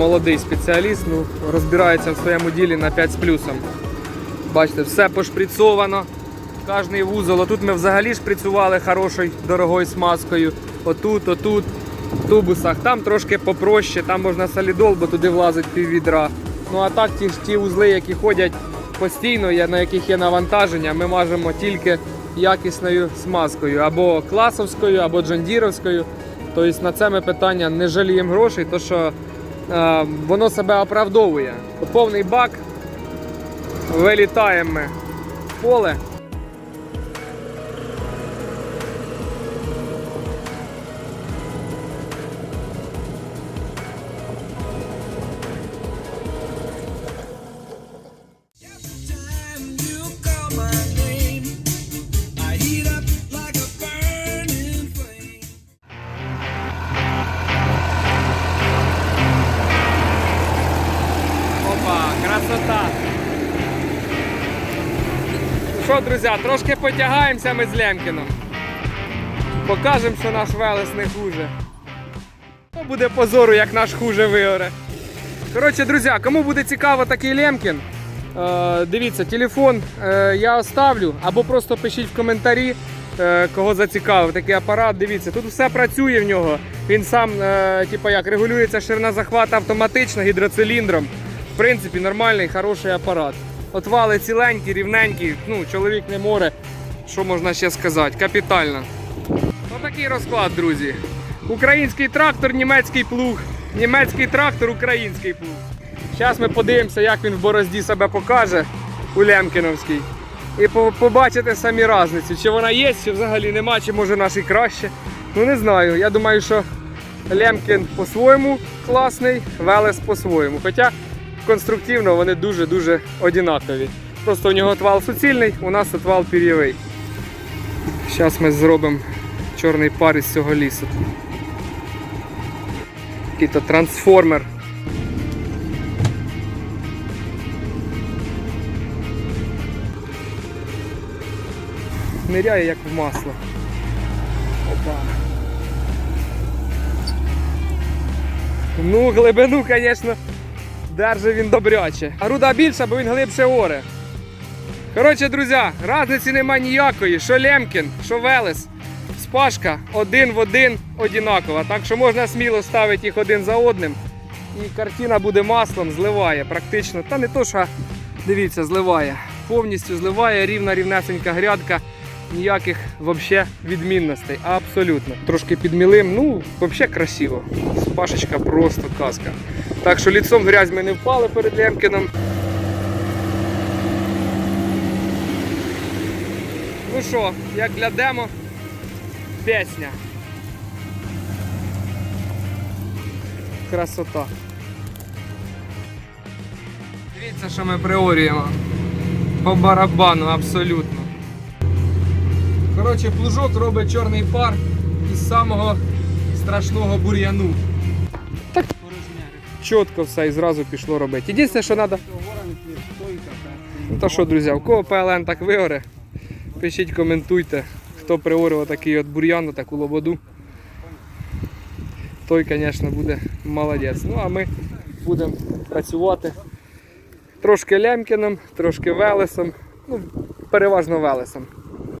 молодий спеціаліст, ну, розбирається в своєму ділі на 5 з плюсом. Бачите, все пошприцовано. Кожний вузол. Отут ми взагалі шприцювали хорошою дорогою смазкою. Отут, отут, в тубусах. Там трошки попроще, там можна солідол, бо туди влазить піввідра. Ну а так ті, ті узли, які ходять постійно, на яких є навантаження, ми мажемо тільки якісною смазкою, або класовською, або джондіровською. Тобто на це ми питання не жаліємо грошей, то що воно себе оправдовує. Повний бак, вилітаємо ми в поле. Красота. Що, друзі, трошки потягаємося ми з Лемкіном. Покажемо, що наш Велес не хуже. То буде позору, як наш хуже вигоре. Коротше, друзі, кому буде цікаво такий Лемкін, е, дивіться, телефон е, я оставлю, або просто пишіть в коментарі, е, кого зацікавив такий апарат. Дивіться, тут все працює в нього. Він сам, типу як, регулюється ширина захвату автоматично гідроциліндром. Принципі, нормальний, хороший апарат. От вали ціленькі, рівненькі, ну, чоловік не море. Що можна ще сказати? Капітально. Отакий розклад, друзі. Український трактор, німецький плуг. Німецький трактор, український плуг. Зараз ми подивимося, як він в борозді себе покаже у Лемкіновській. І побачите самі різниці, чи вона є, чи взагалі нема, чи може наш і краще. Ну не знаю. Я думаю, що Лемкін по-своєму класний, Велес по-своєму. Хоча конструктивно вони дуже-дуже одинакові. Просто у нього отвал суцільний, у нас отвал пір'євий. Зараз ми зробимо чорний пар із цього лісу. Який-то трансформер. Ниряє як в масло. Опа. Ну, глибину, звісно, держить він добряче. А руда більша, бо він глибше оре. Коротше, друзі, різниці нема ніякої. Що Лемкін, що Велес. Спашка один в один одинакова. Так що можна сміло ставити їх один за одним. І картина буде маслом, зливає практично. Та не то, що дивіться, зливає. Повністю зливає рівна рівнесенька грядка. Ніяких взагалі відмінностей. Абсолютно. Трошки підмілим, ну, взагалі красиво. Спашечка просто казка. Так що ліцом грязь ми не впали перед Лемкіном. Ну що, як для демо, пісня. Красота. Дивіться, що ми приорюємо. По барабану абсолютно. Коротше, плужок робить чорний пар із самого страшного бур'яну. Так чітко все і зразу пішло робити. Єдине, що треба. Ну то що, друзі, у кого ПЛН так вигоре, пишіть, коментуйте, хто приорював такий от бур'ян, таку лободу. Той, звісно, буде молодець. Ну а ми будемо працювати трошки Лемкіном, трошки Велесом, ну, переважно Велесом.